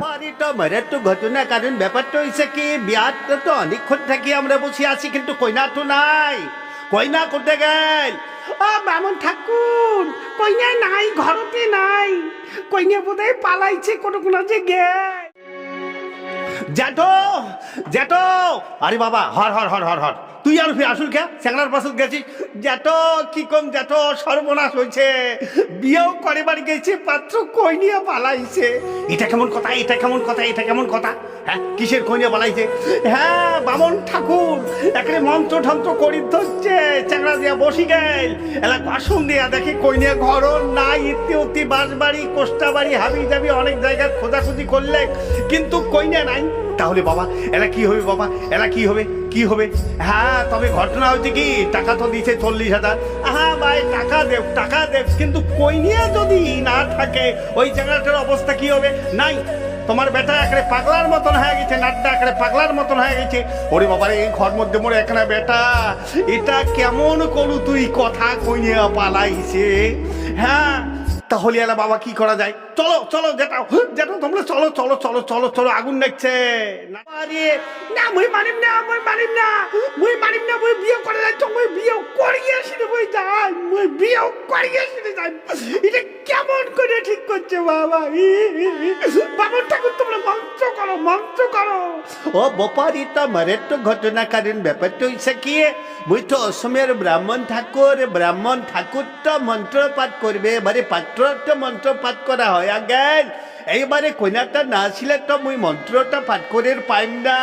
বাড়িটা মেরে তো ঘটনা কারণ ব্যাপারটা হয়েছে কি বিয়ারটা তো অনেকক্ষণ থাকি আমরা বসে আছি কিন্তু কইনা তো নাই। কইনা করতে গেল। ও বামন ঠাকুর কইনা নাই ঘরতে নাই। কইনা বোধহয় পালাইছে কোনো কোনো যে গে জ্যাঠো জ্যাঠো আরে বাবা হর হর হর হর হর। তুই আর ফির আসুন কে? স্যাংলার পাশে গেছিস? জ্যাঠো, কি কম জ্যাঠো, সর্বনাশ হয়েছে। বিয়েও করে বাড়ি গেছে, পাত্র কই নিয়ে পালাইছে? এটা কেমন কথা, এটা কেমন কথা, এটা কেমন কথা? হ্যাঁ কিসের কই নিয়ে পালাইছে? হ্যাঁ বামন ঠাকুর এখানে মন্ত্র ঠন্ত্র করি ধরছে, চ্যাংড়া দিয়া বসি গেল। এলা বাসন দিয়া দেখে কই নিয়ে ঘর নাই, ইতি উতি বাস বাড়ি কোষ্টা বাড়ি হাবি যাবি অনেক জায়গায় খোঁজাখুঁজি করলে কিন্তু কইনা নাই? তাহলে বাবা এরা কি হবে বাবা? এরা কি হবে? কি হবে? হ্যাঁ তবে ঘটনা হচ্ছে কি, টাকা তো দিছে চল্লিশ হাজার। হ্যাঁ ভাই, টাকা দেব টাকা দেব, কিন্তু কই নিয়ে যদি না থাকে, ওই জায়গাটার অবস্থা কি হবে? নাই। তোমার বেটা একেবারে পাগলার মতন হয়ে গেছে, নাটটা একেবারে পাগলার মতন হয়ে গেছে। ওরে বাবারে এই ঘর মধ্যে মোরে এখানে বেটা। এটা কেমন করু তুই, কথা কই নিয়ে পালাইছে। হ্যাঁ তাহলে এলা বাবা কি করা যায়? চলো চলো যেটা যেটা তোমরা চলো চলো চলো চলো চলো, আগুন দেখছে না মুই মানিম না, মুই মানিম না, মুই মানিম না, মুই বিয়ে করে যাচ্ছ মুই বিয়ে করিয়ে মুই যাই মুই বিয়ে করিয়ে আসিনি যাই এটা কেমন করে ঠিক করছে বাবা? ঠাকুর তোমরা মন্ত্র করো মন্ত্র করো। ও মারের তো ঘটনা কারণ ব্যাপারটা হইছে কি? মুই তো অসমের ব্রাহ্মণ ঠাকুর ব্রাহ্মণ ঠাকুর তো মন্ত্র পাঠ করবে এবারে পাত্র তো মন্ত্র পাঠ করা হয় আগেন এইবারে কইনাটা না ছিলে তো মুই মন্ত্রটা পাঠ করে পাইম না।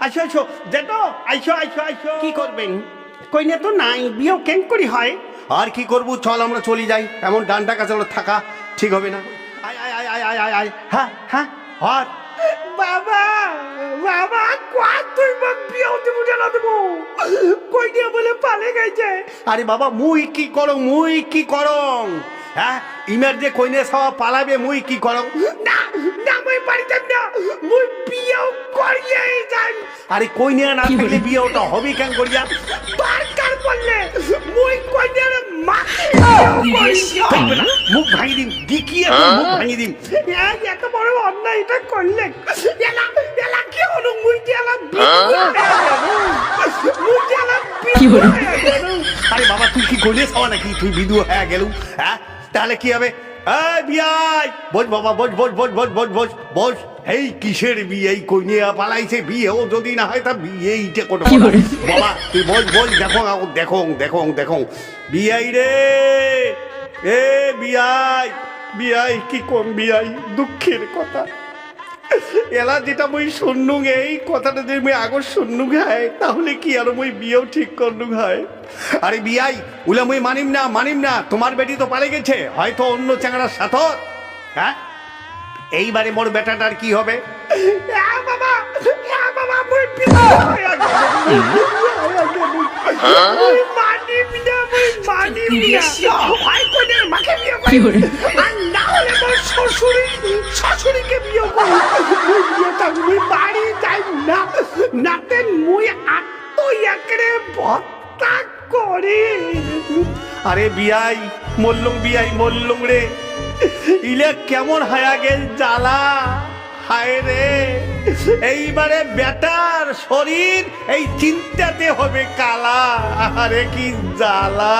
আসো আসো যেটো আইসো আইসো আইসো। কি করবেন? কইনে তো নাই বিয়ে কেন করি হয়? আর কি করব চল আমরা চলে যাই। এমন ডানটা কাছে থাকা ঠিক হবে না। আয় আয় আয় আয় আয় আয় আয়। হ্যাঁ হ্যাঁ হর। বাবা বাবা কোয়া তুই মগ বিয়ে দেবো না দেবো। কই দিয়ে বলে পালে গেছে? আরে বাবা মুই কি করং মুই কি করং? হ্যাঁ ইমের যে কইনে সাওয়া পালাবে মুই কি করং? না না মুই বাড়িতে না মুই বিয়ে করিয়ে যাই। আরে কইনে না থাকলে বিয়ে ওটা হবে কেন করিয়া? বারকার বললে মুই কইনে মাকে মুখ ভাঙি দিম দিকিয়ে মুখ ভাঙি দিম। এত বড় অন্যায় এটা করলে এলা এলা কি হলো? মুই এলা মুই এলা কি হলো? আরে বাবা তুই কি কইনে সাওয়া নাকি? তুই বিদু হয়ে গেলু হ্যাঁ? তাহলে কি হবে? এই বিয়াই বস বাবা বস বস বস বস বস বস বস। এই কিসের বিয়ে? এই কইনে পালাইছে বিয়েও যদি না হয় তা বিয়ে ইটে কোনো কথা। বাবা তুই বল বল দেখো দেখো দেখো দেখো। বিয়াই রে! এ বিয়াই বিয়াই কি কোন বিয়াই? দুঃখের কথা। এলা যেটা মুই শুননু এই কথাটা যদি মই আগর শুননু গায় তাহলে কি আর মুই বিয়েও ঠিক করনু গায় আরে বিয়াই উলে মই মানিম না মানিম না। তোমার বেটি তো পালে গেছে হয়তো অন্য চ্যাংড়ার সাথর। হ্যাঁ? এইবারে মোর বেটাটার কি হবে? মুই আত্ম একরে ভত্তা করি। আরে বিয়াই মল্লুম বিয়াই মল্লুম রে। ইলে কেমন হায়া গেল জ্বালা? হায় রে। এইবারে বেটার শরীর, এই চিন্তাতে হবে কালা। আরে কি জ্বালা।